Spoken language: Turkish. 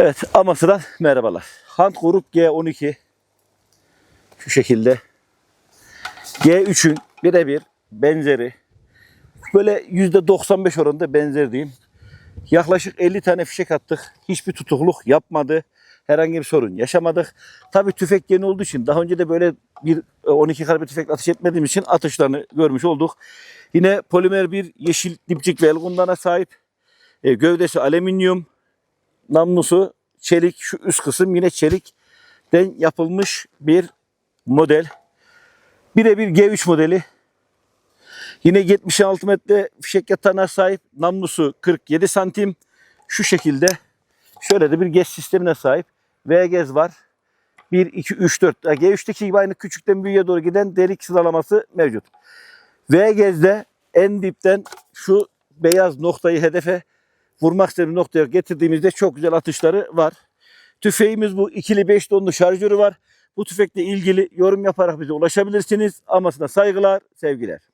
Evet Amasra'dan merhabalar. Hunt Grup G12 şu şekilde. G3'ün birebir benzeri. Böyle %95 oranında benzer diyeyim. Yaklaşık 50 tane fişek attık. Hiçbir tutukluk yapmadı. Herhangi bir sorun yaşamadık. Tabii tüfek yeni olduğu için daha önce de böyle bir e, 12 kalibre tüfekle atış etmediğim için atışlarını görmüş olduk. Yine polimer bir yeşil dipçik ve sahip. E, gövdesi alüminyum. Namlusu çelik. Şu üst kısım yine çelikten yapılmış bir model. Birebir G3 modeli. Yine 76 metre fişek yatağına sahip. Namlusu 47 santim. Şu şekilde. Şöyle de bir gez sistemine sahip. V-gez var. 1, 2, 3, 4. Ya G3'teki gibi aynı küçükten büyüğe doğru giden delik sıralaması mevcut. V-gezde en dipten şu beyaz noktayı hedefe vurmak istediğim noktaya getirdiğimizde çok güzel atışları var. Tüfeğimiz bu. ikili 5 tonlu şarjörü var. Bu tüfekle ilgili yorum yaparak bize ulaşabilirsiniz. Amasına saygılar, sevgiler.